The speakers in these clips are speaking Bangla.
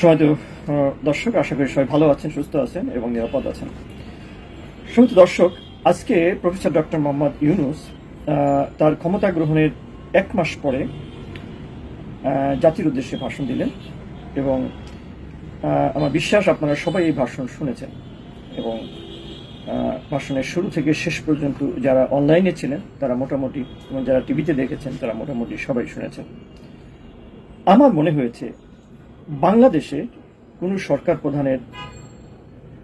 সময় দর্শক, আশা করি সবাই ভালো আছেন, সুস্থ আছেন এবং নিরাপদ আছেন। সময় দর্শক, আজকে প্রফেসর ডক্টর মোহাম্মদ ইউনুস তার ক্ষমতা গ্রহণের এক মাস পরে জাতির উদ্দেশ্যে ভাষণ দিলেন এবং আমার বিশ্বাস আপনারা সবাই এই ভাষণ শুনেছেন এবং ভাষণের শুরু থেকে শেষ পর্যন্ত যারা অনলাইনে ছিলেন, তারা মোটামুটি এবং যারা টিভিতে দেখেছেন, তারা মোটামুটি সবাই শুনেছেন। আমার মনে হয়েছে বাংলাদেশে কোনো সরকার প্রধানের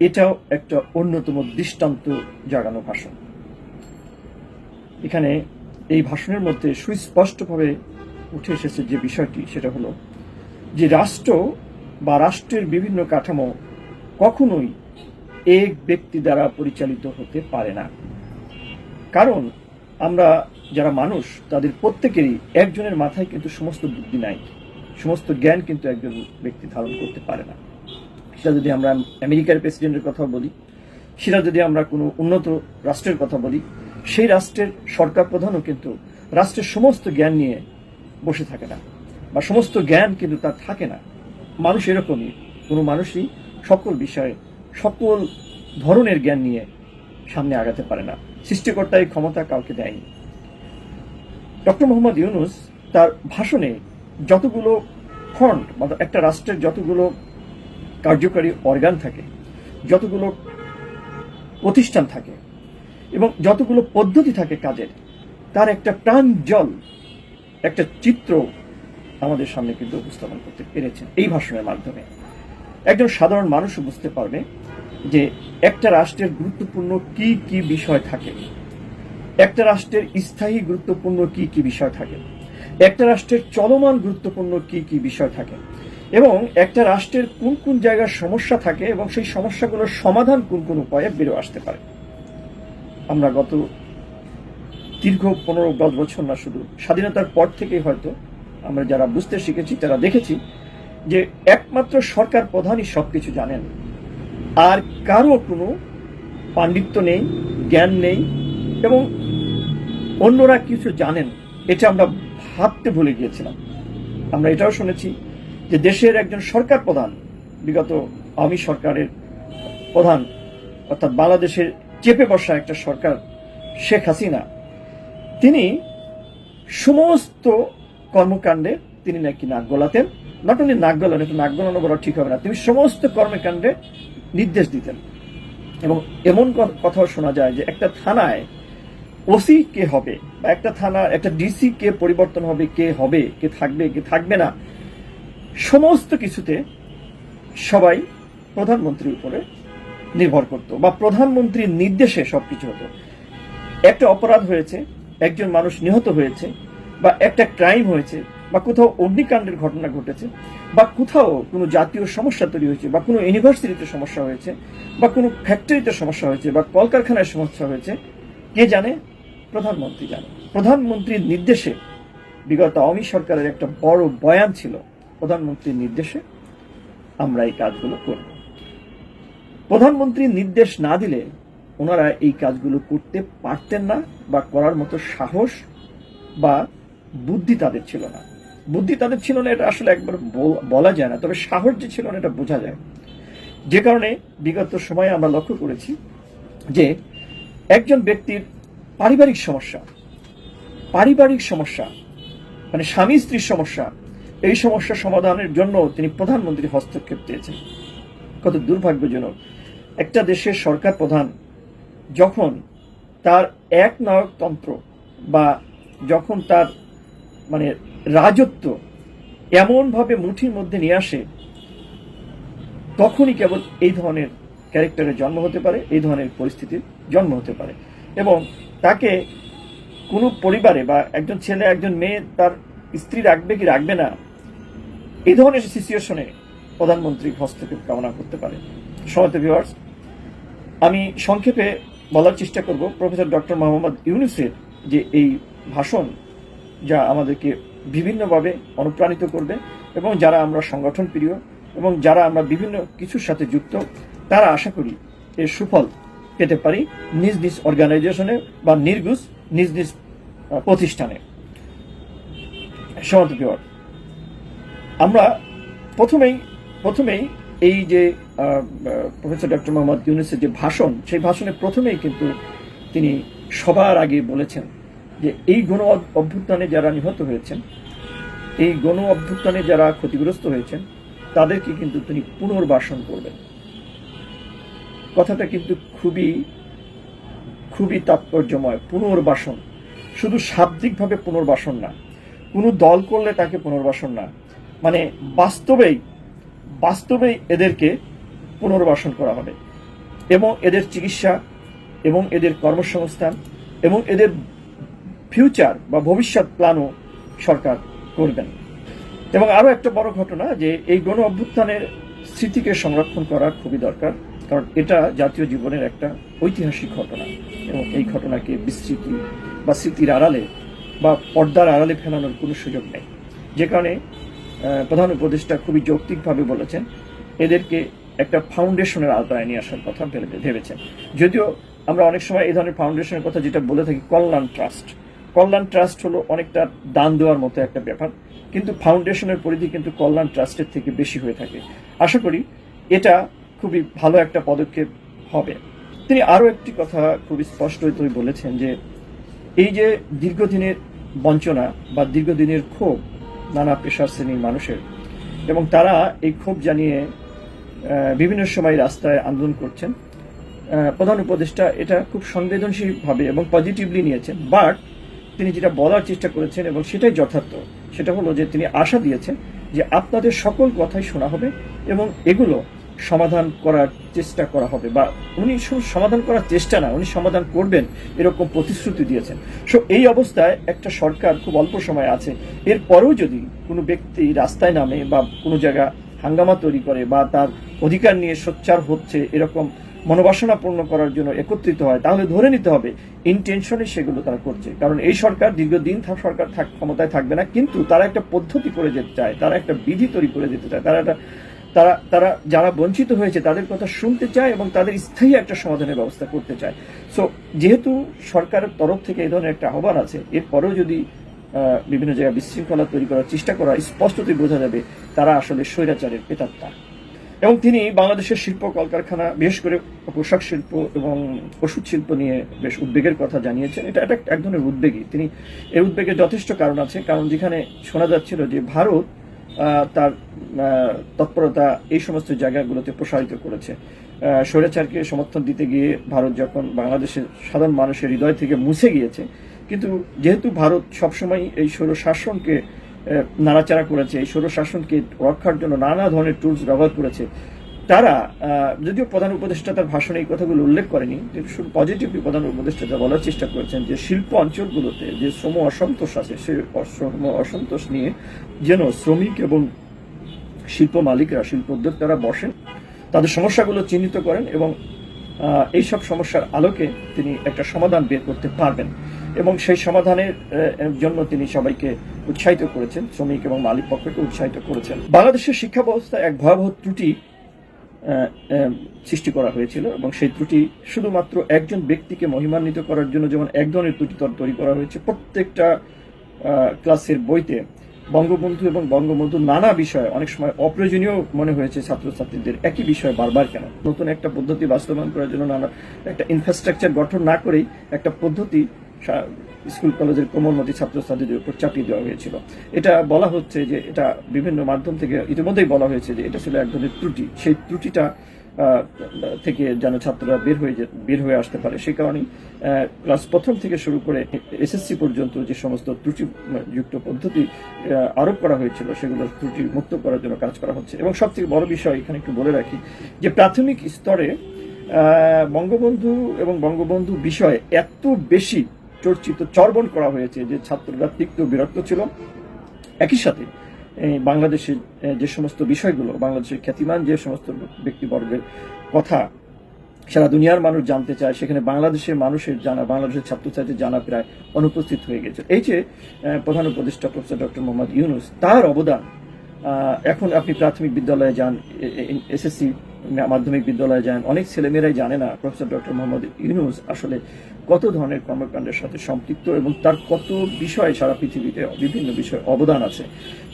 এটাও একটা অন্যতম দৃষ্টান্ত জাগানো ভাষণ। এখানে এই ভাষণের মধ্যে সুস্পষ্টভাবে উঠে এসেছে যে বিষয়টি, সেটা হলো যে রাষ্ট্র বা রাষ্ট্রের বিভিন্ন কাঠামো কখনোই এক ব্যক্তি দ্বারা পরিচালিত হতে পারে না। কারণ আমরা যারা মানুষ, তাদের প্রত্যেকেরই একজনের মাথায় কিন্তু সমস্ত বুদ্ধি নাই। সমস্ত জ্ঞান কিন্তু একজন ব্যক্তি ধারণ করতে পারে না। সেটা যদি আমরা আমেরিকার প্রেসিডেন্টের কথা বলি, সেটা যদি আমরা কোনো উন্নত রাষ্ট্রের কথা বলি, সেই রাষ্ট্রের সরকার প্রধানও কিন্তু রাষ্ট্রের সমস্ত জ্ঞান নিয়ে বসে থাকে না বা সমস্ত জ্ঞান কিন্তু তার থাকে না। মানুষ এরকমই, কোনো মানুষই সকল বিষয়ে, সকল ধরনের জ্ঞান নিয়ে সামনে আগাতে পারে না। সৃষ্টিকর্তা এই ক্ষমতা কাউকে দেয়নি। ডক্টর মোহাম্মদ ইউনুস তার ভাষণে যতগুলো ফন্ড বা একটা রাষ্ট্রের যতগুলো কার্যকারী অর্গান থাকে, যতগুলো প্রতিষ্ঠান থাকে, এবং যতগুলো পদ্ধতি থাকে কাজের, তার একটা প্রাঞ্জল একটা চিত্র আমাদের সামনে কিন্তু উপস্থাপন করতে পেরেছেন এই ভাষণের মাধ্যমে। একজন সাধারণ মানুষও বুঝতে পারবে যে একটা রাষ্ট্রের গুরুত্বপূর্ণ কি কি বিষয় থাকে, একটা রাষ্ট্রের স্থায়ী গুরুত্বপূর্ণ কি কি বিষয় থাকে। একটা রাষ্ট্রের চলমান গুরুত্বপূর্ণ কি কি বিষয় থাকে? এবং একটা রাষ্ট্রের কোন কোন জায়গার সমস্যা থাকে এবং সেই সমস্যাগুলোর সমাধান কোন কোন উপায়ে বেরো আসতে পারে? আমরা গত দীর্ঘ পনেরো দশ বছর না শুধু, স্বাধীনতার পর থেকেই হয়তো আমরা যারা বুঝতে শিখেছি, তারা দেখেছি যে একমাত্র সরকার প্রধানই সবকিছু জানেন। আর কারও কোনো পাণ্ডিত্য নেই, জ্ঞান নেই এবং অন্যরা কিছু জানেন। এটা আমরা ভাবতে ভুলে গিয়েছিলাম। আমরা এটাও শুনেছি যে দেশের একজন সরকার প্রধান, বিগত আমি সরকারের প্রধান, অর্থাৎ বাংলাদেশের চেপে বসা একটা সরকার, শেখ হাসিনা, তিনি সমস্ত কর্মকাণ্ডে তিনি নাকি নাক গলাতেন। নট অনলি নাক গলান একটু নাক গলানো বলা ঠিক হবে না, তিনি সমস্ত কর্মকাণ্ডে নির্দেশ দিতেন। এবং এমন কথাও শোনা যায় যে একটা থানায় ওসি কে হবে? বা একটা থানা, একটা ডিসি কে পরিবর্তন হবে, কে হবে, কে থাকবে কে থাকবে না? সমস্ত কিছুতে সবাই প্রধানমন্ত্রীর উপরে নির্ভর করত বা প্রধানমন্ত্রীর নির্দেশে সবকিছু হতো। একটা অপরাধ হয়েছে, একজন মানুষ নিহত হয়েছে, বা একটা ক্রাইম হয়েছে, বা কোথাও অগ্নিকাণ্ডের ঘটনা ঘটেছে, বা কোথাও কোনো জাতীয় সমস্যা তৈরি হয়েছে, বা কোনো ইউনিভার্সিটিতে সমস্যা হয়েছে, বা কোনো ফ্যাক্টরিতে সমস্যা হয়েছে, বা কলকারখানায় সমস্যা হয়েছে, কে জানে প্রধানমন্ত্রী জানে প্রধানমন্ত্রীর নির্দেশে বিগত আওয়ামী সরকারের একটা বড় বয়ান ছিল, প্রধানমন্ত্রীর নির্দেশে আমরা এই কাজগুলো করব। প্রধানমন্ত্রীর নির্দেশ না দিলে ওনারা এই কাজগুলো করতে পারতেন না বা করার মতো সাহস বা বুদ্ধি তাদের ছিল না। বুদ্ধি তাদের ছিল না এটা আসলে একবার বলা যায় না, তবে সাহস যে ছিল না এটা বোঝা যায়। যে কারণে বিগত সময়ে আমরা লক্ষ্য করেছি যে একজন ব্যক্তির পারিবারিক সমস্যা। পারিবারিক সমস্যা মানে স্বামী স্ত্রীর সমস্যা, এই সমস্যা সমাধানের জন্য তিনি প্রধানমন্ত্রী হস্তক্ষেপ চেয়েছেন। কত দুর্ভাগ্যজনক। একটা দেশের সরকার প্রধান যখন তার এক নায়কতন্ত্র বা যখন তার মানে রাজত্ব এমনভাবে মুঠির মধ্যে নিয়ে আসে, তখনই কেবল এই ধরনের ক্যারেক্টারের জন্ম হতে পারে, এই ধরনের পরিস্থিতির জন্ম হতে পারে। এবং তাকে কোনো পরিবারে বা একজন ছেলে, একজন মেয়ে তার স্ত্রী রাখবে কি রাখবে না, এই ধরনের সিচুয়েশনে প্রধানমন্ত্রী হস্তক্ষেপ কামনা করতে পারে সমাজ ভিউয়ার্স আমি সংক্ষেপে বলার চেষ্টা করব। প্রফেসর ডক্টর মোহাম্মদ ইউনুসের যে এই ভাষণ, যা আমাদেরকে বিভিন্নভাবে অনুপ্রাণিত করবে এবং যারা আমরা সংগঠন প্রিয় এবং যারা আমরা বিভিন্ন কিছুর সাথে যুক্ত, তারা আশা করি এর সুফল পেতে পারি নিজ নিজ অর্গানাইজেশনে বা নির্গুজ নিজ নিজ প্রতিষ্ঠানে। আমরা প্রথমেই প্রথমেই এই যে প্রফেসর ডক্টর মোহাম্মদ ইউনুসের যে ভাষণ, সেই ভাষণে প্রথমেই কিন্তু তিনি সবার আগে বলেছেন যে এই গণ অভ্যুত্থানে যারা নিহত হয়েছেন, এই গণ অভ্যুত্থানে যারা ক্ষতিগ্রস্ত হয়েছেন, তাদেরকে কিন্তু তিনি পুনর্বাসন করবেন। কথাটা কিন্তু খুবই খুবই তাৎপর্যময়, পুনর্বাসন। শুধু শাব্দিকভাবে পুনর্বাসন না, কোনো দল করলে তাকে পুনর্বাসন না। মানে বাস্তবেই বাস্তবেই এদেরকে পুনর্বাসন করা হবে। এবং এদের চিকিৎসা, এবং এদের কর্মসংস্থান, এবং এদের ফিউচার বা ভবিষ্যৎ প্ল্যানও সরকার করবেন। এবং আরও একটা বড় ঘটনা যে এই গণ অভ্যুত্থানের স্মৃতিকে সংরক্ষণ করা খুবই দরকার। কারণ এটা জাতীয় জীবনের একটা ঐতিহাসিক ঘটনা এবং এই ঘটনাকে বিস্মৃতি বা স্মৃতির আড়ালে বা পর্দার আড়ালে ফেলানোর কোনো সুযোগ নেই। যে কারণে প্রধান উপদেষ্টা খুবই যৌক্তিকভাবে বলেছেন, এদেরকে একটা ফাউন্ডেশনের আওতায় নিয়ে আসার কথা ভেবে- ভেবেছেন। যদিও আমরা অনেক সময় এই ধরনের ফাউন্ডেশনের কথা যেটা বলে থাকি, কল্যাণ ট্রাস্ট। কল্যাণ ট্রাস্ট হলো অনেকটা দান দেওয়ার মতো একটা ব্যাপার, কিন্তু ফাউন্ডেশনের পরিধি কিন্তু কল্যাণ ট্রাস্টের থেকে বেশি হয়ে থাকে। আশা করি এটা খুবই ভালো একটা পদক্ষেপ হবে। তিনি আরও একটি কথা খুবই স্পষ্টতই বলেছেন যে, এই যে দীর্ঘদিনের বঞ্চনা বা দীর্ঘদিনের ক্ষোভ নানা পেশার শ্রেণির মানুষের এবং তারা এই ক্ষোভ জানিয়ে বিভিন্ন সময় রাস্তায় আন্দোলন করছেন প্রধান উপদেষ্টা এটা খুব সংবেদনশীলভাবে এবং পজিটিভলি নিয়েছেন। বাট তিনি যেটা বলার চেষ্টা করেছেন এবং সেটাই যথার্থ, সেটা হলো যে তিনি আশা দিয়েছেন যে আপনাদের সকল কথাই শোনা হবে এবং এগুলো সমাধান করার চেষ্টা করা হবে বা উনি সমাধান করার চেষ্টা না, উনি সমাধান করবেন এরকম প্রতিশ্রুতি দিয়েছেন। সো এই অবস্থায় একটা সরকার খুব অল্প সময় আছে। এরপরেও যদি কোনো ব্যক্তি রাস্তায় নামে বা কোনো জায়গা হাঙ্গামা তৈরি করে বা তার অধিকার নিয়ে সোচ্চার হচ্ছে, এরকম মনোবাসনা পূর্ণ করার জন্য একত্রিত হয়, তাহলে ধরে নিতে হবে ইনটেনশনে সেগুলো তারা করছে। কারণ এই সরকার দীর্ঘদিন সরকার ক্ষমতায় থাকবে না, কিন্তু তারা একটা পদ্ধতি করে যেতে চায়, তারা একটা বিধি তৈরি করে যেতে চায়, তারা একটা তারা তারা যারা বঞ্চিত হয়েছে, তাদের কথা শুনতে চায় এবং তাদের স্থায়ী একটা সমাধানের ব্যবস্থা করতে চায়। সো যেহেতু সরকারের তরফ থেকে এই ধরনের একটা আহ্বান আছে, এরপরেও যদি বিভিন্ন জায়গায় বিশৃঙ্খলা তৈরি করার চেষ্টা করা স্পষ্টতই বোঝা যাবে তারা আসলে স্বৈরাচারের পেতাত্তা। এবং তিনি বাংলাদেশের শিল্প, কলকারখানা, বিশেষ করে পোশাক শিল্প এবং ওষুধ শিল্প নিয়ে বেশ উদ্বেগের কথা জানিয়েছেন। এটা একটা, এক ধরনের উদ্বেগই। তিনি এই উদ্বেগের যথেষ্ট কারণ আছে। কারণ যেখানে শোনা যাচ্ছিল যে ভারত তার তৎপরতা এই সমস্ত জায়গাগুলোতে প্রসারিত করেছে। স্বৈরাচারকে সমর্থন দিতে গিয়ে ভারত যখন বাংলাদেশের সাধারণ মানুষের হৃদয় থেকে মুছে গিয়েছে, কিন্তু যেহেতু ভারত সবসময় এই স্বৈরশাসনকে নাড়াচাড়া করেছে, এই স্বৈরশাসনকে রক্ষার জন্য নানা ধরনের টুলস ব্যবহার করেছে তারা যদিও প্রধান উপদেষ্টা তার ভাষণে এই কথাগুলো উল্লেখ করেনি শুধু পজিটিভলি প্রধান উপদেষ্টা যা বলার চেষ্টা করেছেন যে শিল্প অঞ্চলগুলোতে যে শ্রম অসন্তোষ আছে সেই শ্রম অসন্তোষ নিয়ে যেন শ্রমিক এবং শিল্প মালিকরা শিল্প উদ্যোক্তারা বসেন, তাদের সমস্যাগুলো চিহ্নিত করেন এবং এইসব সমস্যার আলোকে তিনি একটা সমাধান বের করতে পারবেন এবং সেই সমাধানের জন্য তিনি সবাইকে উৎসাহিত করেছেন, শ্রমিক এবং মালিক পক্ষকে উৎসাহিত করেছেন। বাংলাদেশের শিক্ষা ব্যবস্থায় এক ভয়াবহ ত্রুটি সৃষ্টি করা হয়েছিল এবং সেই ত্রুটি শুধুমাত্র একজন ব্যক্তিকে মহিমান্বিত করার জন্য যেমন এক ধরনের ত্রুটি তৈরি করা হয়েছে, প্রত্যেকটা ক্লাসের বইতে বঙ্গবন্ধু এবং বঙ্গবন্ধু নানা বিষয়ে অনেক সময় অপ্রয়োজনীয় মনে হয়েছে ছাত্রছাত্রীদের, একই বিষয় বারবার কেন? নতুন একটা পদ্ধতি বাস্তবায়ন করার জন্য নানা একটা ইনফ্রাস্ট্রাকচার গঠন না করেই একটা পদ্ধতি স্কুল কলেজের কোমলমতি ছাত্রছাত্রীদের উপর চাপিয়ে দেওয়া হয়েছিল। এটা বলা হচ্ছে যে এটা বিভিন্ন মাধ্যম থেকে ইতিমধ্যেই বলা হয়েছে যে এটা ছিল এক ধরনের ত্রুটি। সেই ত্রুটিটা থেকে যেন ছাত্ররা বের হয়ে বের হয়ে আসতে পারে সেই কারণেই ক্লাস প্রথম থেকে শুরু করে এসএসসি পর্যন্ত যে সমস্ত ত্রুটিযুক্ত পদ্ধতি আরোপ করা হয়েছিল, সেগুলো ত্রুটি মুক্ত করার জন্য কাজ করা হচ্ছে। এবং সবথেকে বড় বিষয় এখানে একটু বলে রাখি যে প্রাথমিক স্তরে বঙ্গবন্ধু এবং বঙ্গবন্ধু বিষয়ে এত বেশি চর্চিত, চর্বণ করা হয়েছে যে ছাত্ররা তিক্ত বিরক্ত ছিল। একই সাথে বাংলাদেশের যে সমস্ত বিষয়গুলো, বাংলাদেশের খ্যাতিমান যে সমস্ত ব্যক্তিবর্গের কথা সারা দুনিয়ার মানুষ জানতে চায়, সেখানে বাংলাদেশের মানুষের জানা, বাংলাদেশের ছাত্রছাত্রীর জানা প্রায় অনুপস্থিত হয়ে গেছে। এই যে প্রধান উপদেষ্টা প্রফেসর ডক্টর মোহাম্মদ ইউনুস, তার অবদান এখন আপনি প্রাথমিক বিদ্যালয়ে যান এসএসসি মাধ্যমিক বিদ্যালয়ে যান। অনেক ছেলেমেয়েরাই জানে না প্রফেসর ডক্টর মোহাম্মদ ইউনুস আসলে কত ধরনের কর্মকাণ্ডের সাথে সম্পৃক্ত এবং তার কত বিষয়ে সারা পৃথিবীতে বিভিন্ন বিষয়ে অবদান আছে।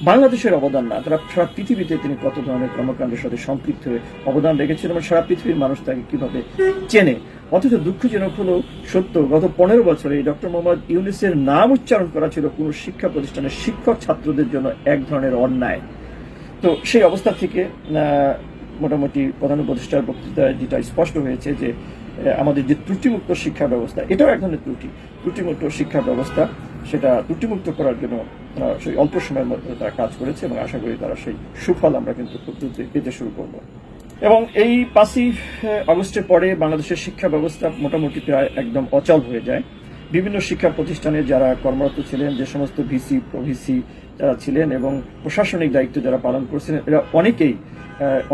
বাংলাদেশের অবদান না, তারা সারা পৃথিবীতে তিনি কত ধরনের কর্মকাণ্ডের সাথে সম্পৃক্ত হয়ে অবদান রেখেছেন এবং সারা পৃথিবীর মানুষ তাকে কীভাবে চেনে? অথচ দুঃখজনক হলো, সত্য, গত পনেরো বছরে ডক্টর মোহাম্মদ ইউনুসের নাম উচ্চারণ করা ছিল কোনো শিক্ষা প্রতিষ্ঠানের শিক্ষক ছাত্রদের জন্য এক ধরনের অন্যায়। তো সেই অবস্থা থেকে মোটামুটি প্রধান উপদেষ্টার বক্তৃতায় যেটা স্পষ্ট হয়েছে যে আমাদের যে ত্রুটিমুক্ত শিক্ষা ব্যবস্থা, এটাও এক ধরনের ত্রুটি। ত্রুটিমুক্ত শিক্ষা ব্যবস্থা, সেটা ত্রুটিমুক্ত করার জন্য সেই অল্প সময়ের মধ্যে তারা কাজ করেছে এবং আশা করি তারা সেই সুফল আমরা কিন্তু খুব দ্রুতই পেতে শুরু করব। এবং এই পাঁচই আগস্টের পরে বাংলাদেশের শিক্ষা ব্যবস্থা মোটামুটি প্রায় একদম অচল হয়ে যায়। বিভিন্ন শিক্ষা প্রতিষ্ঠানে যারা কর্মরত ছিলেন, যে সমস্ত ভিসি, প্রভিসি যারা ছিলেন এবং প্রশাসনিক দায়িত্ব যারা পালন করছিলেন, এরা অনেকেই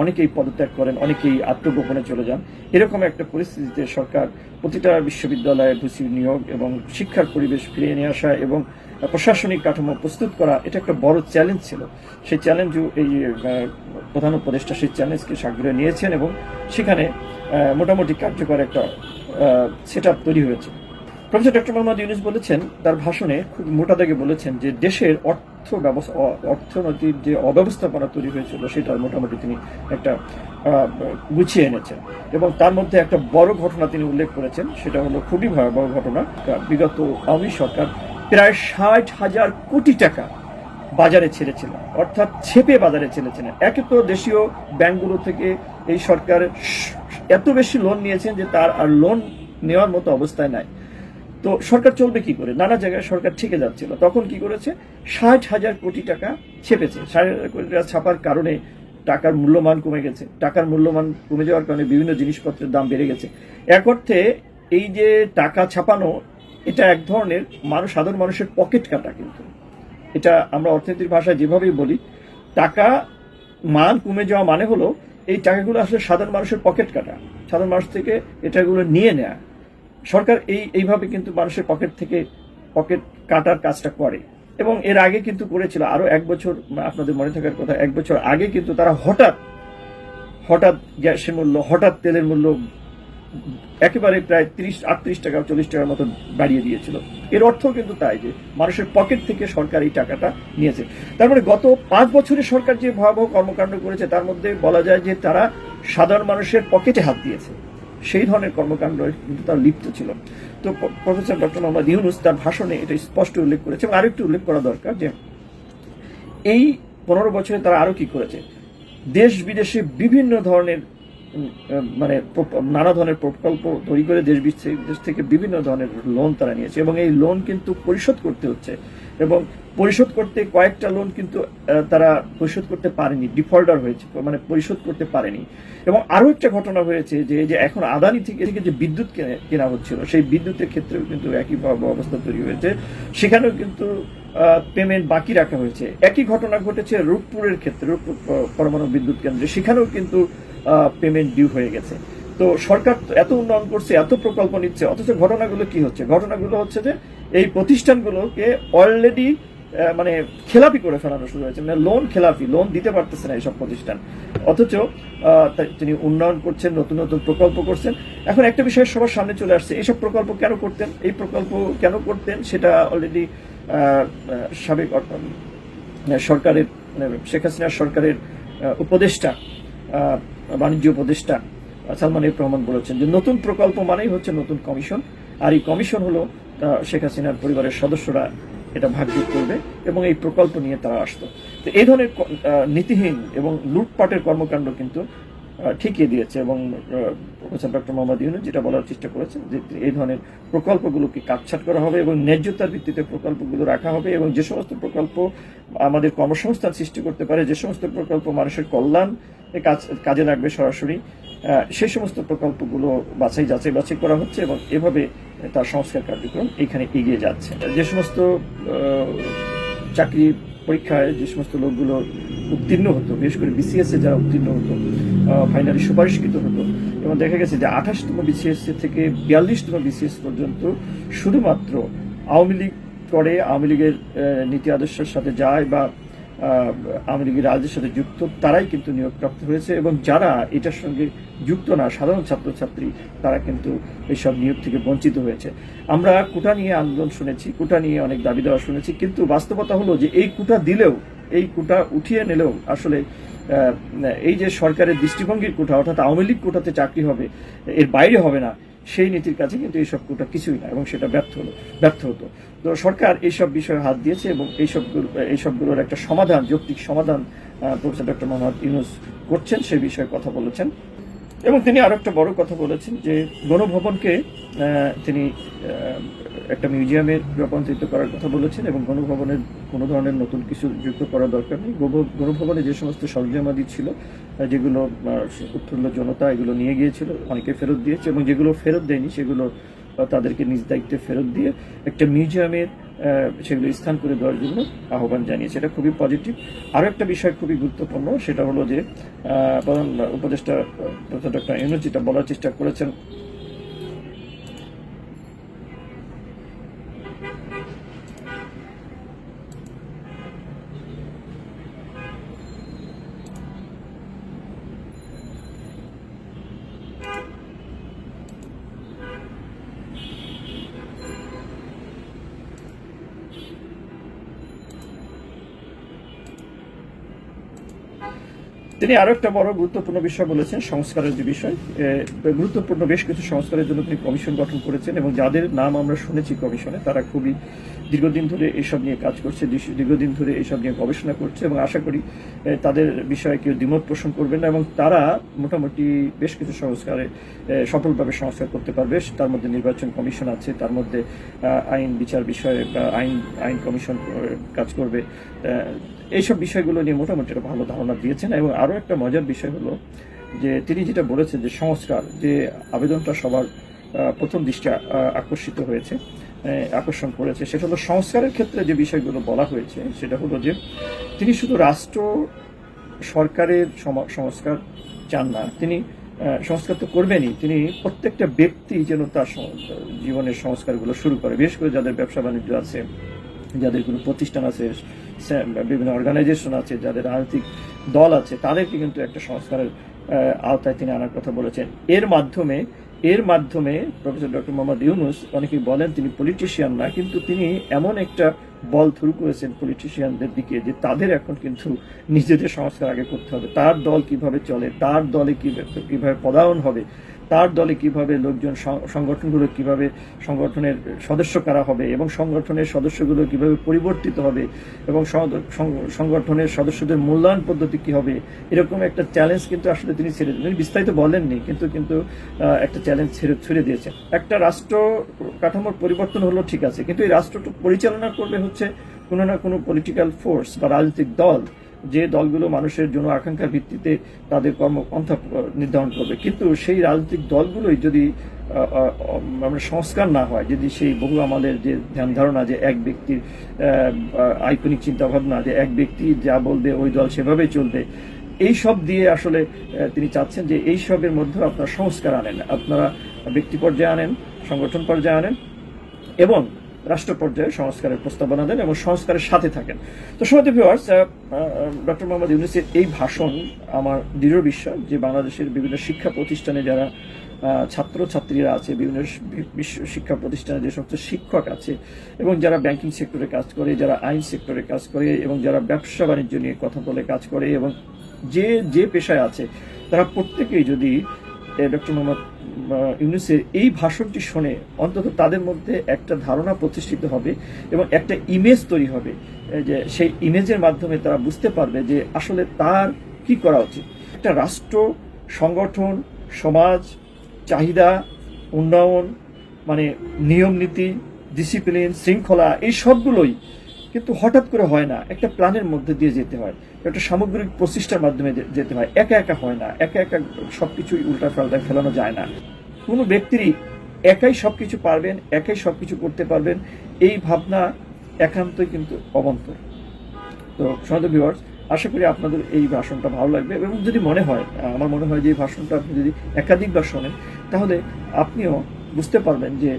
অনেকেই পদত্যাগ করেন, অনেকেই আত্মগোপনে চলে যান। এরকম একটা পরিস্থিতিতে সরকার প্রতিটা বিশ্ববিদ্যালয়ে ভিসি নিয়োগ এবং শিক্ষার পরিবেশ ফিরিয়ে নিয়ে আসা এবং প্রশাসনিক কাঠামো প্রস্তুত করা, এটা একটা বড় চ্যালেঞ্জ ছিল। সেই চ্যালেঞ্জও এই প্রধান উপদেষ্টা সেই চ্যালেঞ্জকে সাগ্রহে নিয়েছেন এবং সেখানে মোটামুটি কার্যকর একটা সেট তৈরি হয়েছে। প্রফেসর ডক্টর মোহাম্মদ ইউনুস বলেছেন, তার ভাষণে খুব মোটা দাগে বলেছেন যে দেশের অর্থ ব্যবস্থা, অর্থনৈতিক যে অব্যবস্থাপনা তৈরি হয়েছিল সেটা মোটামুটি তিনি একটা গুছিয়ে এনেছেন। এবং তার মধ্যে একটা বড় ঘটনা তিনি উল্লেখ করেছেন, সেটা হলো খুবই ভয়াবহ ঘটনা। বিগত আওয়ামী সরকার প্রায় ষাট হাজার কোটি টাকা বাজারে ছেড়েছিল, অর্থাৎ ছেপে বাজারে ছেড়েছিলেন। একে তো দেশীয় ব্যাংকগুলো থেকে এই সরকার এত বেশি লোন নিয়েছেন যে তার আর লোন নেওয়ার মতো অবস্থায় নাই। তো সরকার চলবে কি করে? নানা জায়গায় সরকার ঠিকে যাচ্ছিল। তখন কি করেছে? ষাট হাজার কোটি টাকা ছেপেছে। ষাট হাজার কোটি টাকা ছাপার কারণে টাকার মূল্যমান কমে গেছে। টাকার মূল্যমান কমে যাওয়ার কারণে বিভিন্ন জিনিসপত্রের দাম বেড়ে গেছে। এক অর্থে, এই যে টাকা ছাপানো, এটা এক ধরনের মানুষ, সাধারণ মানুষের পকেট কাটা কিন্তু। এটা আমরা অর্থনীতির ভাষায় যেভাবেই বলি, টাকা মান কমে যাওয়া মানে হলো, এই টাকাগুলো আসলে সাধারণ মানুষের পকেট কাটা। সাধারণ মানুষ থেকে এটাগুলো নিয়ে নেয়া। সরকার এই, এইভাবে কিন্তু মানুষের পকেট থেকে পকেট কাটার কাজটা করে। এবং এর আগে কিন্তু করেছিল, আরও এক বছর আপনাদের মনে থাকার কথা, এক বছর আগে কিন্তু তারা হঠাৎ হঠাৎ গ্যাসের মূল্য, হঠাৎ তেলের মূল্য একেবারে প্রায় তিরিশ, আটত্রিশ টাকা, চল্লিশ টাকার মতো বাড়িয়ে দিয়েছিল। এর অর্থ কিন্তু তাই যে, মানুষের পকেট থেকে সরকার এই টাকাটা নিয়েছে। তার মানে গত পাঁচ বছরে সরকার যে ভয়াবহ কর্মকাণ্ড করেছে, তার মধ্যে বলা যায় যে তারা সাধারণ মানুষের পকেটে হাত দিয়েছে। সেই ধরনের কর্মকাণ্ড কিন্তু তার লিপ্ত ছিল। তো প্রফেসর ডক্টর মোহাম্মদ ইউনুস তার ভাষণে এটা স্পষ্ট উল্লেখ করেছে এবং আরেকটু উল্লেখ করা দরকার যে, এই পনেরো বছরে তারা আরও কি করেছে? দেশ বিদেশে বিভিন্ন ধরনের মানে নানা ধরনের প্রকল্প তৈরি করে দেশ বিদেশ থেকে বিভিন্ন ধরনের লোন তারা নিয়েছে এবং এই লোন কিন্তু পরিশোধ করতে হচ্ছে। এবং পরিশোধ করতে কয়েকটা লোন কিন্তু তারা পরিশোধ করতে পারেনি ডিফল্টার হয়েছে মানে পরিশোধ করতে পারেনি। এবং আরও একটা ঘটনা হয়েছে যে যে এখন আদানি থেকে থেকে যে বিদ্যুৎ কেনা হচ্ছিল, সেই বিদ্যুতের ক্ষেত্রেও কিন্তু একই অবস্থা তৈরি হয়েছে। সেখানেও কিন্তু পেমেন্ট বাকি রাখা হয়েছে। একই ঘটনা ঘটেছে রূপপুরের ক্ষেত্রে, রূপপুর পরমাণু বিদ্যুৎ কেন্দ্রে। সেখানেও কিন্তু পেমেন্ট ডিউ হয়ে গেছে। তো সরকার এত উন্নয়ন করছে, এত প্রকল্প নিচ্ছে, অথচ ঘটনাগুলো কি হচ্ছে? ঘটনাগুলো হচ্ছে যে এই প্রতিষ্ঠানগুলোকে অলরেডি মানে খেলাপি করে ফেলানো শুরু হয়েছে। মানে লোন খেলাপি লোন দিতে পারতেছে না এইসব প্রতিষ্ঠান। অথচ তিনি উন্নয়ন করছেন, নতুন নতুন প্রকল্প করছেন। এখন একটা বিষয় সবার সামনে চলে আসছে এইসব প্রকল্প কেন করতেন? এই প্রকল্প কেন করতেন? সেটা অলরেডি সাবেক সরকারের মানে শেখ হাসিনা সরকারের উপদেষ্টা বাণিজ্য উপদেষ্টা, সালমান রহমান বলেছেন যে নতুন প্রকল্প মানেই হচ্ছে নতুন কমিশন। আর এই কমিশন হলো শেখ হাসিনার পরিবারের সদস্যরা এটা ভাগযোগ করবে এবং এই প্রকল্প নিয়ে তারা আসতো। তো এই ধরনের নীতিহীন এবং লুটপাটের কর্মকাণ্ড কিন্তু ঠিকিয়ে দিয়েছে এবং প্রফেসর ডক্টর মোহাম্মদ ইউনুস যেটা বলার চেষ্টা করেছেন যে এই ধরনের প্রকল্পগুলোকে কাটছাট করা হবে এবং ন্যায্যতার ভিত্তিতে প্রকল্পগুলো রাখা হবে এবং যে সমস্ত প্রকল্প আমাদের কর্মসংস্থান সৃষ্টি করতে পারে, যে সমস্ত প্রকল্প মানুষের কল্যাণ কাজ- লাগবে সরাসরি সেই সমস্ত প্রকল্পগুলো বাছাই যাচাই বাছাই করা হচ্ছে এবং এভাবে তার সংস্কার কার্যক্রম এখানে এগিয়ে যাচ্ছে। যে সমস্ত চাকরি পরীক্ষায় যে সমস্ত লোকগুলো উত্তীর্ণ হতো, বিশেষ করে বিসিএস যারা উত্তীর্ণ হতো ফাইনালি সুপারিশকৃত হতো এবং দেখা গেছে যে আঠাশতম বিসিএস থেকে বিয়াল্লিশতম বিসিএস পর্যন্ত শুধুমাত্র আওয়ামী লীগ করে, আওয়ামী লীগের নীতি আদর্শের সাথে যায় বা আওয়ামী লীগের সাথে যুক্ত, তারাই কিন্তু নিয়োগপ্রাপ্ত হয়েছে এবং যারা এটার সঙ্গে যুক্ত না, সাধারণ ছাত্রছাত্রী, তারা কিন্তু এইসব নিয়োগ থেকে বঞ্চিত হয়েছে। আমরা কোটা নিয়ে আন্দোলন শুনেছি, কোটা নিয়ে অনেক দাবি দেওয়া শুনেছি, কিন্তু বাস্তবতা হলো যে এই কোটা দিলেও, এই কোটা উঠিয়ে নিলেও আসলে এই যে সরকারের দৃষ্টিভঙ্গির কোটা, অর্থাৎ আওয়ামী লীগ কোটাতে চাকরি হবে, এর বাইরে হবে না। সেই নীতির কাছে কিন্তু এইসব কোটা কিছুই না, এবং সেটা ব্যর্থ হলো, ব্যর্থ হতো। তো সরকার এইসব বিষয়ে হাত দিয়েছে এবং এইসব এইসবগুলোর একটা সমাধান, যৌক্তিক সমাধান প্রফেসর ডক্টর মোহাম্মদ ইউনুস করছেন সে বিষয়ে কথা বলেছেন। এবং তিনি আরও একটা বড় কথা বলেছেন যে গণভবনকে তিনি একটা মিউজিয়ামে রূপান্তরিত করার কথা বলেছেন এবং গণভবনের কোনো ধরনের নতুন কিছু যুক্ত করার দরকার নেই। গণ- গণভবনে যে সমস্ত সরঞ্জামাদি ছিল যেগুলো উত্তরল জনতা এগুলো নিয়ে গিয়েছিল, অনেকে ফেরত দিয়েছে এবং যেগুলো ফেরত দেয়নি সেগুলো তাদেরকে নিজ দায়িত্বে ফেরত দিয়ে একটা মিউজিয়ামের সেগুলো স্থান করে দেওয়ার জন্য আহ্বান জানিয়েছে। এটা খুবই পজিটিভ। আরও একটা বিষয় খুবই গুরুত্বপূর্ণ, সেটা হলো যে প্রধান উপদেষ্টা ডক্টর ইউনুস বলার চেষ্টা করেছেন তিনি আরও একটা বড় গুরুত্বপূর্ণ বিষয় বলেছেন, সংস্কারের যে বিষয়। গুরুত্বপূর্ণ বেশ কিছু সংস্কারের জন্য তিনি কমিশন গঠন করেছেন এবং যাদের নাম আমরা শুনেছি কমিশনে, তারা খুবই দীর্ঘদিন ধরে এসব নিয়ে কাজ করছে দীর্ঘদিন ধরে এসব নিয়ে গবেষণা করছে এবং আশা করি তাদের বিষয়ে কেউ দ্বিমত পোষণ করবেন না এবং তারা মোটামুটি বেশ কিছু সংস্কারে সফলভাবে সংস্কার করতে পারবে। তার মধ্যে নির্বাচন কমিশন আছে, তার মধ্যে আইন বিচার বিষয়ে আইন আইন কমিশন কাজ করবে এইসব বিষয়গুলো নিয়ে মোটামুটি একটা ভালো ধারণা দিয়েছেন এবং আরও একটা মজার বিষয় হলো যে তিনি যেটা বলেছেন যে সংস্কার, যে আবেদনটা সবার প্রথম দৃষ্টি আকর্ষিত হয়েছে আকর্ষণ করেছে, সেটা হলো সংস্কারের ক্ষেত্রে যে বিষয়গুলো বলা হয়েছে সেটা হলো যে তিনি শুধু রাষ্ট্র সরকারের সংস্কার চান না, তিনি সংস্কার তো করবেনই, তিনি প্রত্যেকটা ব্যক্তি যেন তার জীবনের সংস্কারগুলো শুরু করে, বিশেষ করে যাদের ব্যবসা বাণিজ্য আছে। যাদের কোনো প্রতিষ্ঠান আছে বিভিন্ন অর্গানাইজেশন আছে, যাদের রাজনৈতিক দল আছে, তাদেরকে কিন্তু একটা সংস্কারের আওতায় তিনি আনার কথা বলেছেন। এর মাধ্যমে এর মাধ্যমে প্রফেসর ডক্টর মোহাম্মদ ইউনুস অনেকেই বলেন তিনি পলিটিশিয়ান না, কিন্তু তিনি এমন একটা বল থ্রু করেছেন পলিটিশিয়ানদের দিকে যে তাদের এখন কিন্তু নিজেদের সংস্কার আগে করতে হবে। তার দল কীভাবে চলে, তার দলে কীভাবে কীভাবে পদায়ন হবে তার দলে কীভাবে লোকজন সংগঠনগুলো কীভাবে সংগঠনের সদস্য কারা হবে এবং সংগঠনের সদস্যগুলো কীভাবে পরিবর্তিত হবে এবং সংগঠনের সদস্যদের মূল্যায়ন পদ্ধতি কি হবে, এরকম একটা চ্যালেঞ্জ কিন্তু আসলে তিনি ছেড়ে তিনি বিস্তারিত বলেননি, কিন্তু কিন্তু একটা চ্যালেঞ্জ ছেড়ে, ছুড়ে দিয়েছেন। একটা রাষ্ট্র কাঠামোর পরিবর্তন হলো ঠিক আছে, কিন্তু এই রাষ্ট্রটা পরিচালনা করবে হচ্ছে কোনো না কোনো পলিটিক্যাল ফোর্স বা রাজনৈতিক দল। যে দলগুলো মানুষের জন্য আকাঙ্ক্ষার ভিত্তিতে তাদের কর্মপন্থা নির্ধারণ করবে। কিন্তু সেই রাজনৈতিক দলগুলোই যদি মানে সংস্কার না হয়, যদি সেই বহু আমাদের যে ধ্যান ধারণা যে এক ব্যক্তির আইকনিক চিন্তাভাবনা যে এক ব্যক্তি যা বলবে ওই দল সেভাবেই চলবে, এই সব দিয়ে আসলে তিনি চাচ্ছেন যে এই সবের মধ্যে আপনারা সংস্কার আনেন। আপনারা ব্যক্তি পর্যায়ে আনেন, সংগঠন পর্যায়ে আনেন এবং রাষ্ট্র পর্যায়ে সংস্কারের প্রস্তাবনা দেন এবং সংস্কারের সাথে থাকেন। তো সমাজ ভিউয়ার্স ডক্টর মোহাম্মদ ইউনুসের এই ভাষণ আমার দৃঢ় বিশ্বাস যে বাংলাদেশের বিভিন্ন শিক্ষা প্রতিষ্ঠানে যারা ছাত্র ছাত্রীরা আছে, বিভিন্ন বিশ্ব শিক্ষা প্রতিষ্ঠানে যে সমস্ত শিক্ষক আছে এবং যারা ব্যাংকিং সেক্টরে কাজ করে, যারা আইন সেক্টরে কাজ করে এবং যারা ব্যবসা বাণিজ্য নিয়ে কথা বলে কাজ করে এবং যে যে পেশায় আছে, তারা প্রত্যেকেই যদি ডক্টর মোহাম্মদ ইউনুসের এই ভাষণটি শুনে অন্তত তাদের মধ্যে একটা ধারণা প্রতিষ্ঠিত হবে এবং একটা ইমেজ তৈরি হবে যে সেই ইমেজের মাধ্যমে তারা বুঝতে পারবে যে আসলে তার কি করা উচিত। একটা রাষ্ট্র, সংগঠন, সমাজ, চাহিদা, উন্নয়ন মানে নিয়ম নীতি ডিসিপ্লিন শৃঙ্খলা, এই সবগুলোই কিন্তু হঠাৎ করে হয় না, একটা প্ল্যানের মধ্যে দিয়ে যেতে হয়, একটা সামগ্রিক প্রচেষ্টার মাধ্যমে যেতে হয়, একা একা হয় না, একা একা সবকিছুই উল্টা ফেলানো যায় না। কোনো ব্যক্তিরই একাই সবকিছু পারবেন, একাই সবকিছু করতে পারবেন, এই ভাবনা একান্তই কিন্তু অবন্তর। তো সমাজ ভিউয়ার্স আশা করি আপনাদের এই ভাষণটা ভালো লাগবে এবং যদি মনে হয়, আমার মনে হয় যে এই ভাষণটা আপনি যদি একাধিকবার শোনেন, তাহলে আপনিও বুঝতে পারবেন যে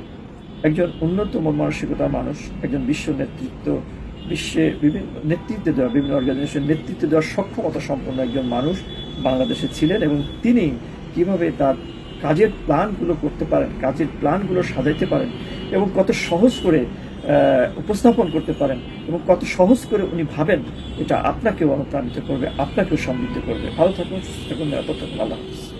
একজন উন্নত মন মানসিকতার মানুষ, একজন বিশ্ব নেতৃত্ব বিশ্বে বিভিন্ন নেতৃত্বে দেওয়া, বিভিন্ন অর্গানাইজেশন নেতৃত্ব দেওয়ার সক্ষমতা সম্পন্ন একজন মানুষ বাংলাদেশে ছিলেন এবং তিনি কীভাবে তার কাজের প্ল্যানগুলো করতে পারেন, কাজের প্ল্যানগুলো সাজাইতে পারেন এবং কত সহজ করে উপস্থাপন করতে পারেন এবং কত সহজ করে উনি ভাবেন, এটা আপনাকেও অনুপ্রাণিত করবে, আপনাকেও সমৃদ্ধ করবে। ভালো থাকুন, সুস্থ থাকুন, নিরাপদ থাকুন। আল্লাহ হাফিজ।